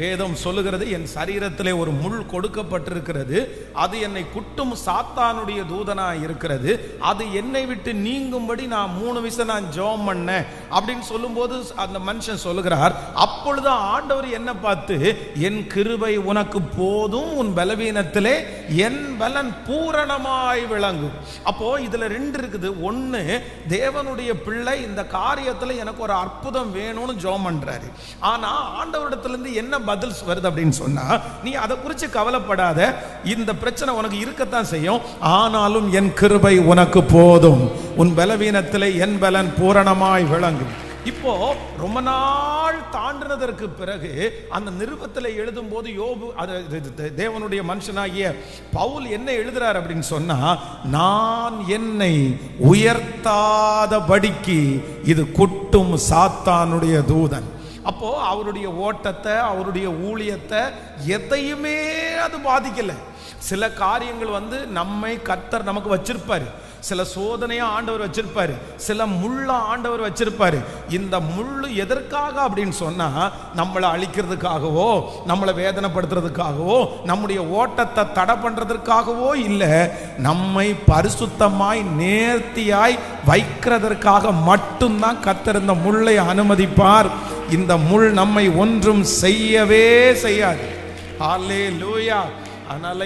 வேதம் சொல்லுகிறது என் சரீரத்திலே ஒரு முள் கொடுக்கப்பட்டிருக்கிறது. அது என்னை குட்டும் சாத்தானுடைய தூதனா இருக்கிறது. அது என்னை விட்டு நீங்கும்படி நான் மூணு விசை நான் ஜெபம் பண்ணேன் அப்படின்னு சொல்லும்போது அந்த மனுஷன் சொல்லுகிறார் அப்பொழுது ஆண்டவர் என்ன பார்த்து என் கிருபை உனக்கு போதும் உன் பலவீனத்திலே என் பலன் பூரணமாய் விளங்கும். அப்போ இதுல ரெண்டு இருக்குது. ஒன்று தேவனுடைய பிள்ளை இந்த காரியத்தில் எனக்கு ஒரு அற்புதம் வேணும்னு ஜோம் பண்றாரு. ஆனா ஆண்டவரிடத்திலிருந்து என்ன பதில் வருது அப்படின்னு சொன்னா நீ அதை குறித்து கவலைப்படாத. இந்த பிரச்சனை உனக்கு இருக்கத்தான் செய்யும். ஆனாலும் என் கிருபை உனக்கு போதும். உன் பலவீனத்தில் என் பலன் பூரணமாய் விளங்கும். இப்போ ரொம்ப நாள் தாண்டினதற்கு பிறகு அந்த நிருபத்தில் எழுதும் போது யோபு அது இது- தேவனுடைய மனுஷனாகிய பவுல் என்ன எழுதுறார் அப்படின்னு சொன்னா நான் என்னை உயர்த்தாதபடிக்கு இது குட்டும் சாத்தானுடைய தூதன். அப்போது அவருடைய ஓட்டத்தை அவருடைய ஊழியத்தை எதையுமே அது பாதிக்கலை. சில காரியங்கள் வந்து நம்மை கத்தர் நமக்கு வச்சிருப்பார். சில சோதனையா ஆண்டவர் வச்சிருப்பாரு. சில முள்ள ஆண்டவர் வச்சிருப்பாரு. இந்த முள் எதற்காக அப்படின்னு சொன்னா நம்மளை அழிக்கிறதுக்காகவோ நம்மளை வேதனைப்படுத்துறதுக்காகவோ நம்முடைய ஓட்டத்தை தடை பண்றதற்காகவோ இல்லை நம்மை பரிசுத்தமாய் நேர்த்தியாய் வைக்கிறதற்காக மட்டும்தான் கர்த்தர் இந்த முள்ளை அனுமதிப்பார். இந்த முள் நம்மை ஒன்றும் செய்யவே செய்யாது. ஹalleluya அதனால